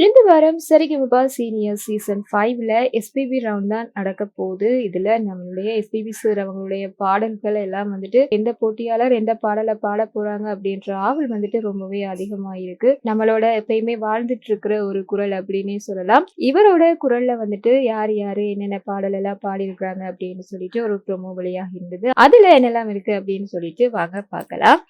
இந்த வாரம் Saregamapa senior season ஃபைவ்ல எஸ்பிபி ரவுண்ட் தான் நடக்க போகுது. இதுல நம்மளுடைய எஸ்பிபி சார் அவங்களுடைய பாடல்கள் எல்லாம் வந்துட்டு எந்த போட்டியாளர் எந்த பாடலை பாட போறாங்க அப்படின்ற ஆவல் வந்துட்டு ரொம்பவே அதிகமா இருக்கு நம்மளோட எப்பயுமே வாழ்ந்துட்டு இருக்கிற ஒரு குரல் அப்படின்னே சொல்லலாம். இவரோட குரல்ல வந்துட்டு யார் யாரு என்னென்ன பாடல் எல்லாம் பாடியிருக்கிறாங்க அப்படின்னு சொல்லிட்டு ஒரு ப்ரொமோ வழியாக இருந்தது. அதுல என்னெல்லாம் இருக்கு அப்படின்னு சொல்லிட்டு வாங்க பார்க்கலாம்.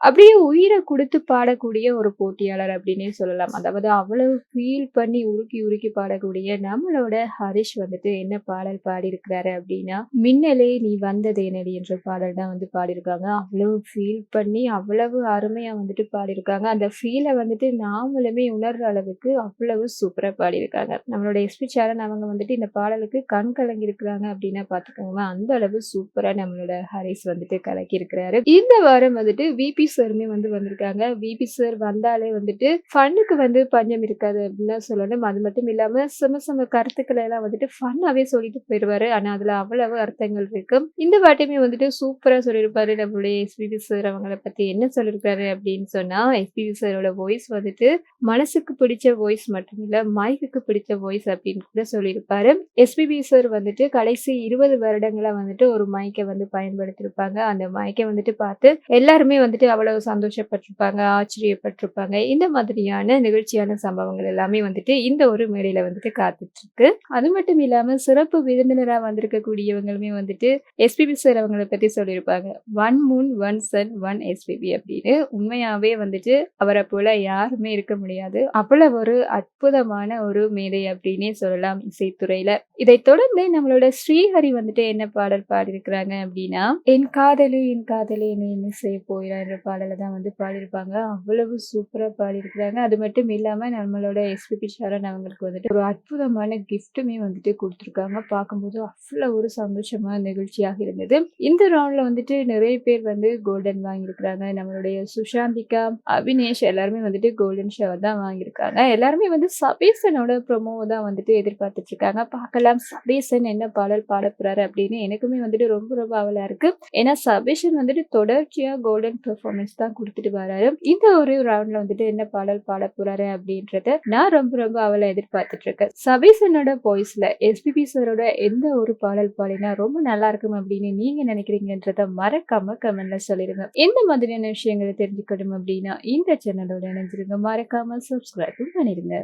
அப்படியே உயிரை கொடுத்து பாடக்கூடிய ஒரு போட்டியாளர் அப்படின்னே சொல்லலாம். அதாவது அவ்வளவு ஃபீல் பண்ணி உருக்கி உருக்கி பாடக்கூடிய நம்மளோட ஹரிஷ் வந்துட்டு என்ன பாடல் பாடியிருக்கிறாரு அப்படின்னா மின்னலே நீ வந்தது என்னடி என்ற பாடல் தான் வந்து பாடியிருக்காங்க. அவ்வளவு ஃபீல் பண்ணி அவ்வளவு அருமையா வந்துட்டு பாடியிருக்காங்க. அந்த ஃபீலை வந்துட்டு நாமளுமே உணர்ற அளவுக்கு அவ்வளவு சூப்பரா பாடியிருக்காங்க. நம்மளோட எஸ்பி சாரன் அவங்க வந்துட்டு இந்த பாடலுக்கு கண் கலங்கியிருக்கிறாங்க அப்படின்னா பாத்துக்கோங்க அந்த அளவு சூப்பரா நம்மளோட ஹரிஷ் வந்துட்டு கலக்கி இருக்கிறாரு. இந்த வாரம் வந்துட்டு விபி சாருமே வந்து வந்திருக்காங்க. விபி சார் வந்தாலே வந்துட்டு ஃபன்னுக்கு வந்து பஞ்சம் இருக்காது அப்படின்னு தான் சொல்லணும். அது மட்டும் இல்லாம சிம சிம கருத்துக்களை எல்லாம் வந்துட்டு ஃபன்னாவே சொல்லிட்டு போயிடுவாரு. ஆனா அதுல அவ்வளவு அர்த்தங்கள் இருக்கு. இந்த வாட்டியுமே வந்துட்டு சூப்பரா சொல்லியிருப்பாரு நம்மளுடைய எஸ்பிபி சார் அவங்கள பத்தி. என்ன சொல்லியிருக்காரு அப்படின்னு சொன்னா எஸ்பிபி சாரோட வாய்ஸ் வந்துட்டு மனசுக்கு பிடிச்ச வாய்ஸ் மட்டும் இல்ல மைக்குக்கு பிடிச்ச வாய்ஸ் அப்படின்னு கூட சொல்லியிருப்பாரு. எஸ்பிபி சார் வந்துட்டு கடைசி இருபது வருடங்களா வந்துட்டு ஒரு மைக்கை வந்து பயன்படுத்தியிருப்பாங்க. அந்த மைக்கை வந்துட்டு பார்த்து எல்லாருமே வந்துட்டு அவ்வளவு சந்தோஷப்பட்டிருப்பாங்க ஆச்சரியப்பட்டிருப்பாங்க. இந்த மாதிரியான நிகழ்ச்சியான சம்பவங்கள் எல்லாமே வந்துட்டு இந்த ஒரு மேடையில வந்துட்டு காத்துட்டு இருக்கு அது மட்டும் இல்லாம சிறப்பு விருந்தினரா வந்திருக்கக்கூடியவங்களுமே வந்துட்டு எஸ்பிபி சார் அவங்கள பத்தி சொல்லியிருப்பாங்க. One moon one sun one SPB அப்படின்னு. உண்மையாவே வந்துட்டு அவரை போல யாருமே இருக்க முடியாது. அவ்வளவு ஒரு அற்புதமான ஒரு மேடை அப்படின்னே சொல்லலாம் இசைத்துறையில. இதை தொடர்ந்து நம்மளோட ஸ்ரீஹரி வந்துட்டு என்ன பாடல் பாடியிருக்கிறாங்க அப்படின்னா என் காதலி என் காதலி என்ன என்ன செய்ய போயிறான்ற பாடலை தான் வந்து பாடியிருப்பாங்க. அவ்வளவு சூப்பராக பாடியிருக்கிறாங்க. அது மட்டும் இல்லாமல் நம்மளோட எஸ்பிபி சரண் அவங்களுக்கு வந்துட்டு ஒரு அற்புதமான கிஃப்ட்டுமே வந்துட்டு கொடுத்துருக்காங்க. பார்க்கும்போது அவ்வளோ ஒரு சந்தோஷமான நிகழ்ச்சியாக இருந்தது. இந்த ரவுண்ட்ல வந்துட்டு நிறைய பேர் வந்து கோல்டன் வாங்கியிருக்கிறாங்க. நம்மளுடைய சுஷாந்திகா அபினேஷ் எல்லாருமே வந்துட்டு கோல்டன் ஷவர் தான் வாங்கியிருக்காங்க. எல்லாருமே வந்து சபேசனோட ப்ரொமோவை தான் வந்துட்டு எதிர்பார்த்துட்டு இருக்காங்க பார்க்கலாம் சபேசன் என்ன பாடல் பாட போறாரு அப்படின்னு. எனக்குமே வந்துட்டு ரொம்ப ரொம்ப அவலா இருக்கு. ஏன்னா சபேஷன் வந்துட்டு தொடர்ச்சியா கோல்டன் பர்ஃபார்மன்ஸ் தான் கொடுத்துட்டு வராரு. இந்த ஒரு ரவுண்ட்ல வந்துட்டு என்ன பாடல் பாட போறாரு அப்படின்றத நான் ரொம்ப ரொம்ப அவளை எதிர்பார்த்துட்டு இருக்கேன் சபீசனோட வாய்ஸ்ல எஸ்பிபி சாரோட எந்த ஒரு பாடல் பாடினா ரொம்ப நல்லா இருக்கும் அப்படின்னு நீங்க நினைக்கிறீங்கன்றத மறக்காம கமெண்ட்ல சொல்லிடுங்க. எந்த மாதிரியான விஷயங்களை தெரிஞ்சுக்கணும் அப்படின்னா இந்த சேனலோட இணைஞ்சிருங்க. மறக்காம சப்ஸ்கிரைபும் பண்ணிடுங்க.